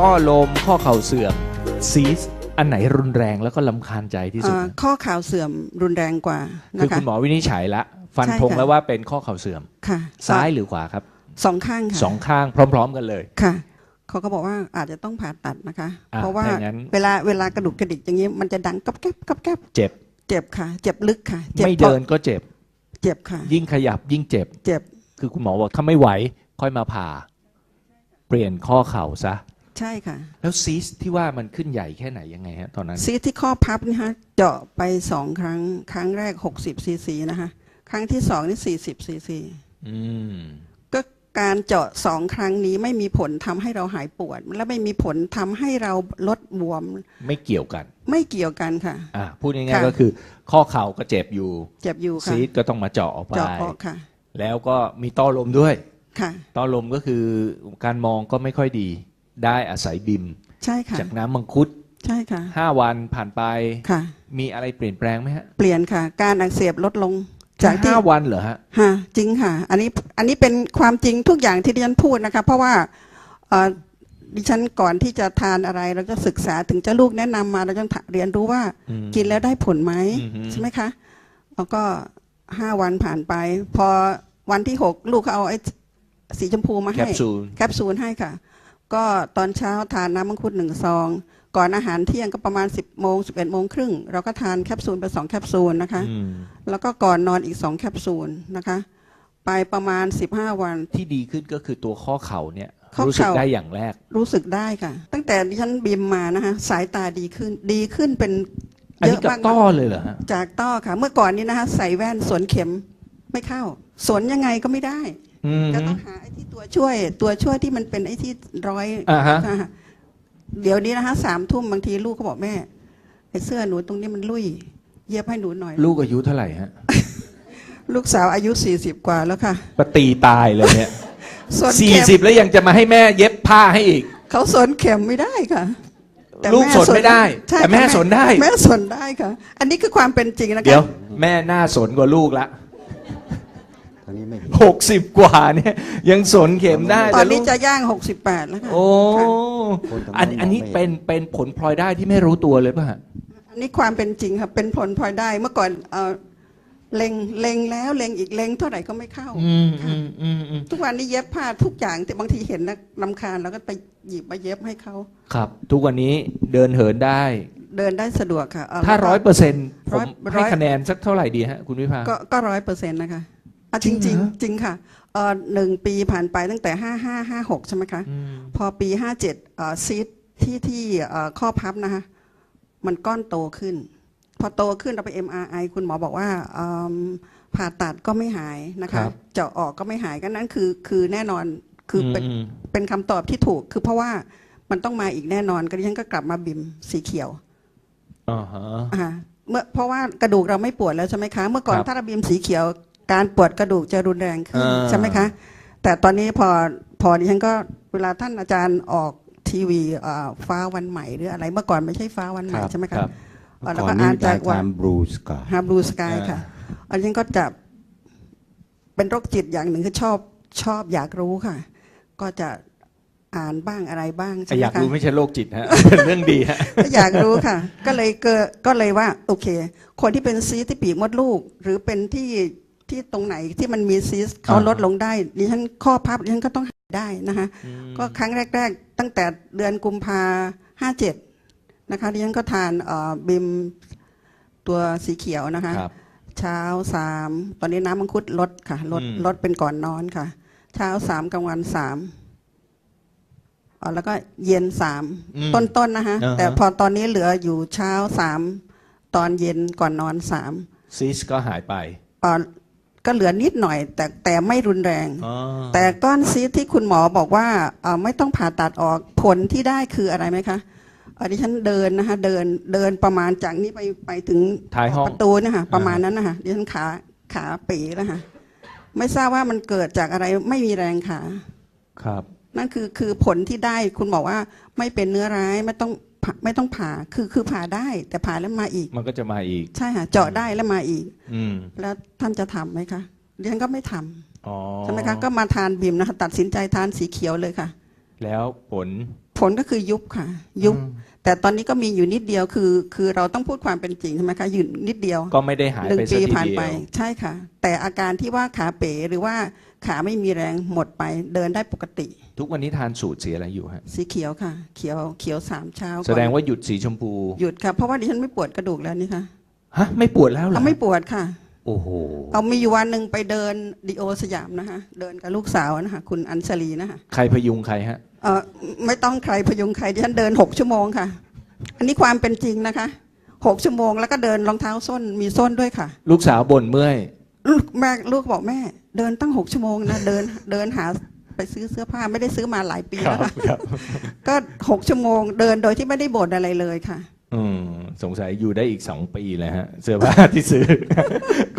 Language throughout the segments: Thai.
ต้อลมข้อเข่าเสื่อมซีสอันไหนรุนแรงแล้วก็ลำคาญใจที่สุดอ่านะข้อข่าวเสื่อมรุนแรงกว่าคือนะคะคุณหมอวินิจฉัยละ ฟันใช่ธงค่ะ แล้วว่าเป็นข้อเข่าเสื่อม ค่ะซ้ายหรือขวาครับสองข้างค่ะสองข้างพร้อม ๆ กันเลย ค่ะเขาก็บอกว่าอาจจะต้องผ่าตัดนะคะ อะเพราะว่าถ้าอย่างนั้น เวลาเวลากระดุกกระดิกอย่างนี้มันจะดังก๊อบแก๊บก๊อบแก๊บเจ็บเจ็บค่ะ เจ็บลึกค่ะจ็บไม่เดินก็เจ็บ เจ็บค่ะ ยิ่งขยับยิ่งเจ็บ เจ็บ คือคุณหมอบอกถ้าไม่ไหว ค่อยมาผ่า เปลี่ยนข้อเข่าซะ ใช่ค่ะ แล้วซีสที่ว่ามันขึ้นใหญ่แค่ไหนยังไงฮะตอนนั้น ซีสที่ข้อพับนี่ฮะเจาะไปสองครั้ง ครั้งแรก60ซีซีนะคะครั้งที่สองนี่40ซีซีอืม ก็การเจาะสองครั้งนี้ไม่มีผลทำให้เราหายปวด และไม่มีผลทำให้เราลดบวม ไม่เกี่ยวกันไม่เกี่ยวกันค่ะ อะพูดง่ายค่ะ ๆก็คือ ข้อเข่าก็เจ็บอยู่ เจ็บอยู่ค่ะซีสก็ต้องมาเจาะออกไป เจาะออกค่ะแล้วก็มีต้อลมด้วย ค่ะ ต้อลมก็คือการมองก็ไม่ค่อยดี ได้อาศัยบิม ใช่ค่ะ จากน้ำมังคุดใช่ค่ะ5วันผ่านไป ค่ะ มีอะไรเปลี่ยนแปลงไหมฮะ เปลี่ยนค่ะ การอักเสบลดลง จากที่ห้าวันเหรอฮะฮะจริงค่ะ อันนี้อันนี้เป็นความจริงทุกอย่างที่ดิฉันพูดนะคะ เพราะว่าเอ่อดิฉันก่อนที่จะทานอะไรเราจะศึกษาถึงจะลูกแนะนำมาเราจะเรียนรู้ว่าอืมกินแล้วได้ผลไหมอือฮึใช่ไหมคะแล้วก็ห้าวันผ่านไป พอวันที่หกลูกเขาเอาไอ้สีชมพูมาแคให้ปซูลแคปซูลให้ค่ะ ก็ตอนเช้าทานน้ำมังคุดหนึ่งซอง ก่อนอาหารเที่ยงก็ประมาณ 10บโมงสิบเอ็ดโมงครึ่งเราก็ทานแคปซูลไปสองแคปซูลนะคะ อืมแล้วก็ก่อนนอนอีกสองแคปซูลนะคะ ไปประมาณ 15 วัน ที่ดีขึ้นก็คือตัวข้อเข่าเนี่ย ข้อเข่ารู้ รู้สึกได้อย่างแรก รู้สึกได้ค่ะ ตั้งแต่ดิฉันบิมมานะคะสายตาดีขึ้น ดีขึ้นเป็นอันเยนี้อะกับมากต้อเลยเหรอฮะจากต้อค่ะ เมื่อก่อนนี้นะคะ ใส่แว่นสวนเข็มไม่เข้า สวนยังไงก็ไม่ได้ อืม จะต้องหาไอ้ที่ตัวช่วย ตัวช่วยที่มันเป็นไอ้ที่ร้อยอ่าฮะนะคะเดี๋ยวนี้นะคะสามทุ่มบางทีลูกก็บอกแม่ไอ้เสื้อหนูตรงนี้มันลุยเย็บให้หนูหน่อย ลูกอายุเท่าไหร่ฮะลูกสาวอายุสี่สิบกว่าแล้วค่ะปตีตายเลยเนี่ยสวนสี่เข็มสิบแล้วยังจะมาให้แม่เย็บผ้าให้อีก เขาสนเข็มไม่ได้ค่ะลูกสนไม่ได้ใช่แต่แม่ค่ะสนได้ แม่สนได้ค่ะ อันนี้คือความเป็นจริงนะคะ เดี๋ยว แม่น่าสนกว่าลูกละต อนนี้ไม่เห็นหกสิบกว่าเนี่ย ยังสนเข็มได้ตอแต่นลูนี้กจะย่าง 68 แล้วค่ะโอ้ค่ะคนทำไมอันอันนี้มองไม่เป็นเป็นผลพลอยได้ที่ไม่รู้ตัวเลยป่ะฮะอันนี้ความเป็นจริงค่ะเป็นผลพลอยได้เมื่อก่อนเออเล็งเล็งแล้วเล็งอีกเล็งเท่าไหร่ก็ไม่เข้าอืมค่ะอืมอืมอืมทุกวันนี้เย็บผ้าทุกอย่างแต่บางทีเห็นนะลำคาญแล้วก็ไปหยิบมาเย็บให้เขาครับ ทุกวันนี้เดินเหินได้ เดินได้สะดวกค่ะเถ้าแล้วก็ ร้อยเปอร์เซ็นต์ผร้มอยร้ให้อยคะแนนสักเท่าไหร่ดีฮะคุณวิภา ก็ก็ร้อยเปอร์เซ็นต์นะคะ อะจจริริงงเหรอจริงค่ะเออหนึ่งปีผ่านไปตั้งแต่ห้าห้าห้าหกใช่ไหมคะ อืมพอปีห้าเจ็ดซีดที่ที่เอ่อข้อพับนะคะมันก้อนโตขึ้น พอโตขึ้นเราไป MRI คุณหมอบอกว่าเอิ่มผ่าตัดก็ไม่หายนะครัคะ บ เจาะออกก็ไม่หายก็นั่นคือคือแน่นอนคือเป็น ม เป็นคำตอบที่ถูกคือเพราะว่ามันต้องมาอีกแน่นอนก็ดิฉันก็กลับมาบิมสีเขียวอ่าฮะ อ่าเมื่อเพราะว่ากระดูกเราไม่ปวดแล้วใช่ไหมคะ เมื่อก่อนครับ ถ้าเราบิมสีเขียว การปวดกระดูกจะรุนแรงขึ้นอ่า ใช่ไหมคะ แต่ตอนนี้พอพอดิฉันก็เวลาท่านอาจารย์ออกทีวีเอ่อฟ้าวันใหม่หรืออะไรเมื่อก่อนไม่ใช่ฟ้าวันใหม่ใช่ไหมคะรับเอ่อแล้วก่ก็อนนี้อ่านจาจากกว่าทำบรูสกา ฮาบลูสกายอ่าค่ะอันนี้ก็จะเป็นโรคจิตอย่างหนึ่งคือชอบชอบอยากรู้ค่ะ ก็จะอ่านบ้างอะไรบ้างใช่แต่ไหมอยากคะรู้ไม่ใช่โรคจิตฮะ เป็นเรื่องดีฮะ ก็อยากรู้ค่ะ ก็เลยเกิดก็เลยว่า โอเค คนที่เป็นซีสที่ปีกมดลูก หรือเป็นที่ ที่ตรงไหนที่มันมีซีสเขาอ่าลดลงได้ดิฉันข้อพับดิฉันก็ต้องหายได้นะคะก็ครั้งแรก ๆ ตั้งแต่เดือนกุมภาห้าเจ็ดนะคะดิฉันก็ทานเอ่อบิมตัวสีเขียวนะคะครับเช้าสามตอนนี้น้ำมังคุดลดค่ะลดอืมลดเป็นก่อนนอนค่ะ เช้าสามกลางวันสามอ๋อแล้วก็เย็นสามอืมต้นๆนะคะอ่าฮะแต่พอตอนนี้เหลืออยู่เช้าสามตอนเย็นก่อนนอนสามซีสก็หายไปอ๋อ ก็เหลือนิดหน่อย แต่แต่ไม่รุนแรง อ๋อแต่ก้อนซีสที่คุณหมอบอกว่าเอ่อไม่ต้องผ่าตัดออกผลที่ได้คืออะไรไหมคะเอ่อดิฉันเดินนะคะเดินเดินประมาณจากนี้ไปไปถึงท้ายห้อง ประตูเนะคะประมาณนั้นนะคะดิฉันขาขาปีแล้วค่ะไม่ทราบว่ามันเกิดจากอะไรไม่มีแรงขา ครับ นั่นคือคือผลที่ได้คุณบอกว่าไม่เป็นเนื้อร้ายไม่ต้อง ผ่าไม่ต้องผ่าคือคือผ่าได้ แต่ผ่าแล้วมาอีก มันก็จะมาอีก ใช่ค่ะเจาะได้แล้วมาอีก อืมแล้วท่านจะทำไหมคะดิฉันก็ไม่ทำอ๋อใช่ไหมคะก็มาทานบิมนะคะตัดสินใจทานสีเขียวเลยค่ะ แล้วผลผผ ลก็คือยุบค่ะ ยุบอืมแต่ตอนนี้ก็มีอยู่นิดเดียวคือ คือเราต้องพูดความเป็นจริงใช่ไหมคะอยู่นิดเดียวก็ไม่ได้หายหนึ่งไปสัปีกทีผ่านเดียไปว ใช่ค่ะ แต่อาการที่ว่าขาเป๋หรือว่าขาไม่มีแรงหมดไปเดินได้ปกติ ทุกวันนี้ทานสูตรสีอะไรอยู่ฮะ สีเขียวค่ะ เขียวเขียวสามเช้าก่อนแสดงว่าหยุดสีชมพู หยุดค่ะ เพราะว่าดิฉันไม่ปวดกระดูกแล้วนี่ค่ะฮะ ไม่ปวดแล้วเหรอเอาไม่ปวดค่ะ โอ้โห เอามีอยู่วันหนึ่งไปเดินดีโอสยามนะคะเดินกับลูกสาวนะคะคุณอัญชลีนะคะใครพยุงใครฮะ เออไม่ต้องใครพยุงใครดิฉันเดินหกชั่วโมงค่ะ อันนี้ความเป็นจริงนะคะหกชั่วโมงแล้วก็เดินรองเท้าส้นมีส้นด้วยค่ะ ลูกสาวบ่นเมื่อยลูกแม่ลูกบอกแม่ เดินตั้งหกชั่วโมงนะเดินเดินหาไปซื้อเสื้อผ้าไม่ได้ซื้อมาหลายปีแล้วค่ะครับก็หกชั่วโมงเดินโดยที่ไม่ได้บ่นอะไรเลยค่ะ อืมสงสัยอยู่ได้อีกสองปีเลยฮะ เสื้อผ้าที่ซื้อ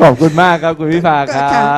ขอบคุณมากครับคุณพิภาคก็รัค่ะบ